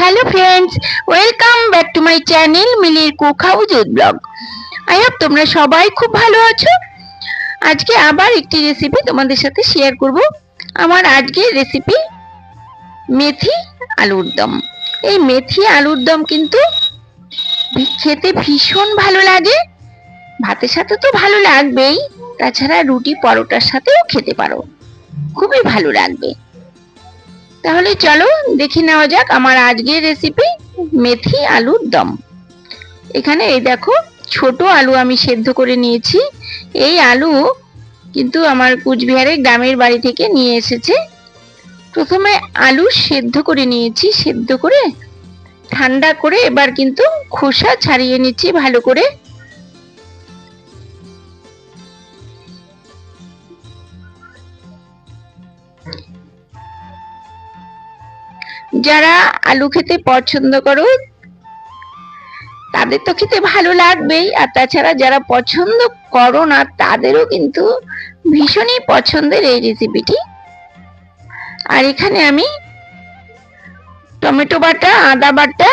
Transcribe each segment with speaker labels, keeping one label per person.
Speaker 1: Hello friends welcome back to my channel মিলির cook house blog I hope তোমরা সবাই খুব ভালো আছো। আজকে আবার একটি রেসিপি তোমাদের সাথে শেয়ার করব। আমার আজকের রেসিপি মেথি আলুর দম। এই মেথি আলুর দম কিন্তু খেতে ভীষণ ভালো লাগে। ভাতের সাথে তো ভালো লাগবেই। তাছাড়া রুটি পরোটার সাথেও খেতে পারো। খুবই ভালো লাগবে। তাহলে চলো দেখে নেওয়া যাক আমার আজকের রেসিপি মেথি আলুর দম। এখানে এই দেখো, ছোট আলু আমি সেদ্ধ করে নিয়েছি। এই আলু কিন্তু আমার কুচবিহারের গ্রামের বাড়ি থেকে নিয়ে এসেছে। প্রথমে আলু সেদ্ধ করে নিয়েছি, সেদ্ধ করে ঠান্ডা করে এবার কিন্তু খোসা ছাড়িয়ে নিচ্ছি ভালো করে। যারা আলু খেতে পছন্দ করো, তাদের তো খেতে ভালো লাগবেই। আর তাছাড়া যারা পছন্দ করো না, তাদেরও কিন্তু ভীষণই পছন্দের এই রেসিপিটি আর এখানে আমি টমেটো বাটা, আদা বাটা,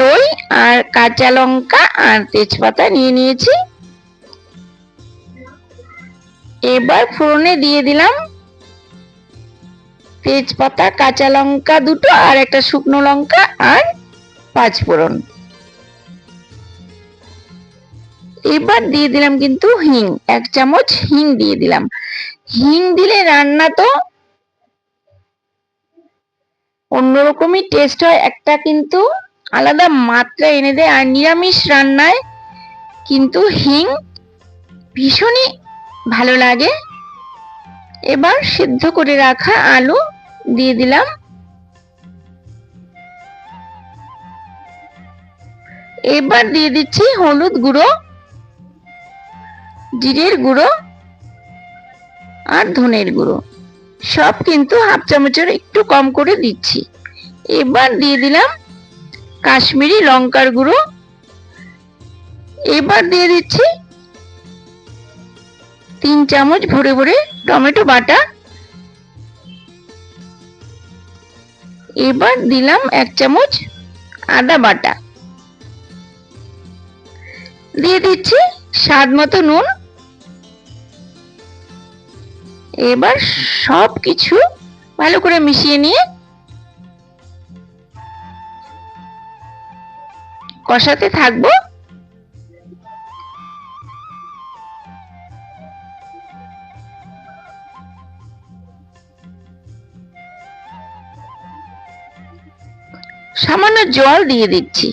Speaker 1: দই আর কাঁচা লঙ্কা আর তেজপাতা নিয়ে নিয়েছি। এবার ফোড়নে দিয়ে দিলাম তেজপাতা, কাঁচা লঙ্কা দুটো আর একটা শুকনো লঙ্কা আর পাঁচ ফোড়ন। এবার দিয়ে দিলাম কিন্তু হিং, এক চামচ হিং দিয়ে দিলাম। হিং দিলে রান্না তো অন্যরকমই টেস্ট হয়, একটা কিন্তু আলাদা মাত্রা এনে দেয়। আর নিরামিষ রান্নায় কিন্তু হিং ভীষণই ভালো লাগে। এবার সিদ্ধ করে রাখা আলু দিয়ে দিলাম। এবার দিয়ে দিচ্ছি হলুদ গুঁড়ো, জিরের গুঁড়ো আর ধনের গুঁড়ো। সব কিন্তু হাফ চামচের একটু কম করে দিচ্ছি। এবার দিয়ে দিলাম কাশ্মীরি লঙ্কার গুঁড়ো। এবার দিয়ে দিচ্ছি তিন চামচ ভরে ভরে টমেটো বাটা। এবার দিলাম এক চামচ আদা বাটা। দিয়ে দিচ্ছি স্বাদ মতো নুন। এবার সব কিছু ভালো করে মিশিয়ে নিয়ে কষাতে থাকব। সামান্য জল দিয়ে দিচ্ছি।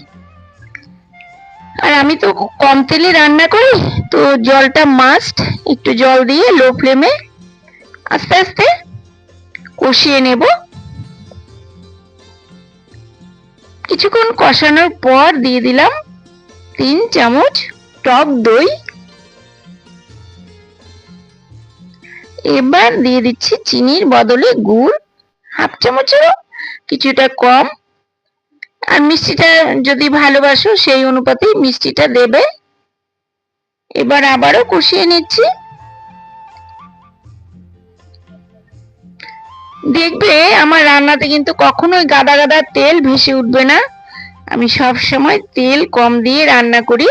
Speaker 1: আর আমি তো কম তেলে রান্না করি, তো জলটা মাস্ট একটু জল দিয়ে লো ফ্লেমে আস্তে আস্তে কষিয়ে নেব। কিছুক্ষণ কষানোর পর দিয়ে দিলাম তিন চামচ টক দই। এবার দিয়ে দিচ্ছি চিনির বদলে গুড়, হাফ চামচেরও কিছুটা কম আর মিষ্টিটা যদি ভালোবাসো, সেই অনুপাতেই মিষ্টিটা দেবে। এবার আবারও কষিয়ে নিচ্ছি। দেখবে আমার রান্নাতে কিন্তু কখনোই গাদা গাদা তেল ভেসে উঠবে না। আমি সব সময় তেল কম দিয়ে রান্না করি।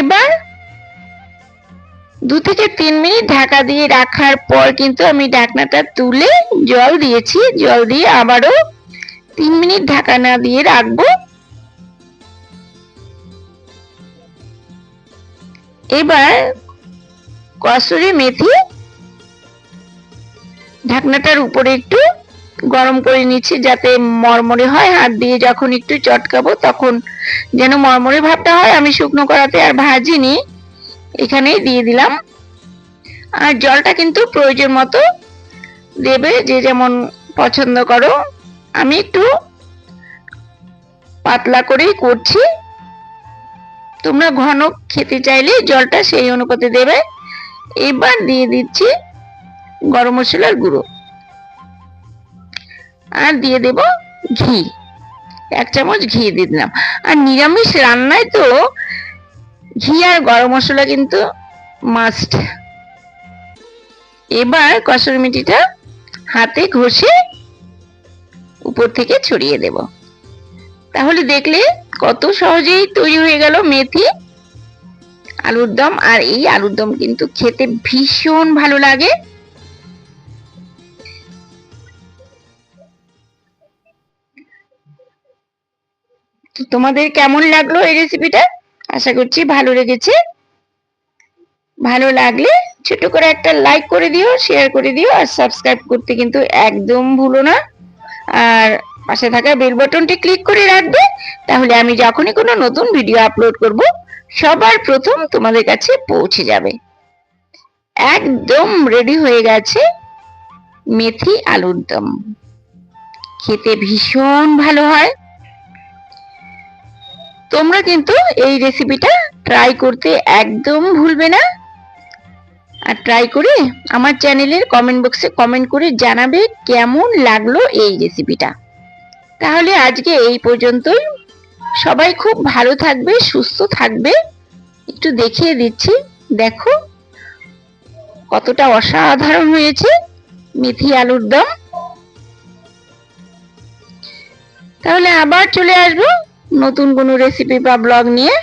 Speaker 1: এবার দু থেকে তিন মিনিট ঢাকা দিয়ে রাখার পর কিন্তু আমি ঢাকনাটা তুলে জল দিয়েছি। জল দিয়ে আবারও তিন মিনিট ঢাকা না দিয়ে রাখব। এবার কসুরি মেথি ঢাকনাটার উপরে একটু গরম করে নিচ্ছি যাতে মরমরে হয়। হাত দিয়ে যখন একটু চটকাবো তখন যেন মরমরে ভাবটা হয়। আমি শুকনো করাতে আর ভাজিনি, এখানেই দিয়ে দিলাম। আর জলটা কিন্তু প্রয়োজন মতো দেবে, যে যেমন পছন্দ করো। আমি একটু পাতলা করেই করছি। তোমরা ঘন খেতে চাইলে জলটা সেই অনুপাতে দেবে। এবার দিয়ে দিচ্ছি গরম মশলার গুঁড়ো। আর দিয়ে দেব ঘি। এক চামচ ঘি দিয়ে দিলাম। আর নিরামিষ রান্নায় তো ঘি আর গরম মশলা কিন্তু মাস্ট এবার কসুরি মেথিটা হাতে ঘষে উপর থেকে ছড়িয়ে দেব। তাহলে দেখলে কত সহজেই তৈরি হয়ে গেল মেথি। আলুর দম, আর এই আলুর দম কিন্তু খেতে ভীষণ ভালো লাগে। তো তোমাদের কেমন লাগল এই রেসিপিটা আশা করছি ভালো লেগেছে। ভালো লাগলে ছোট করে একটা লাইক করে দিও শেয়ার করে দিও, আর সাবস্ক্রাইব করতে কিন্তু একদম ভুলো না। আর পাশে থাকা বেল বাটনটি ক্লিক করে রাখবে। তাহলে আমি যখনই কোনো নতুন ভিডিও আপলোড করব, সবার প্রথম তোমাদের কাছে পৌঁছে যাবে। একদম রেডি হয়ে গেছে মেথি আলুর দম। খেতে ভীষণ ভালো হয়। তোমরা কিন্তু এই রেসিপিটা ট্রাই করতে একদম ভুলবে না। আর ট্রাই করে আমার চ্যানেলের কমেন্ট বক্সে কমেন্ট করে জানাবে কেমন লাগল এই রেসিপিটা তাহলে আজকে এই পর্যন্তই। সবাই খুব ভালো থাকবে, সুস্থ থাকবে। একটু দেখিয়ে দিচ্ছি, দেখো কতটা অসাধারণ হয়েছে মেথি আলুর দম। তাহলে আবার চলে আসব নতুন কোনো রেসিপি বা ব্লগ নিয়ে।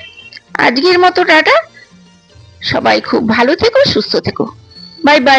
Speaker 1: আজকের মতো টাটা। সবাই খুব ভালো থেকো সুস্থ থেকো। Bye bye.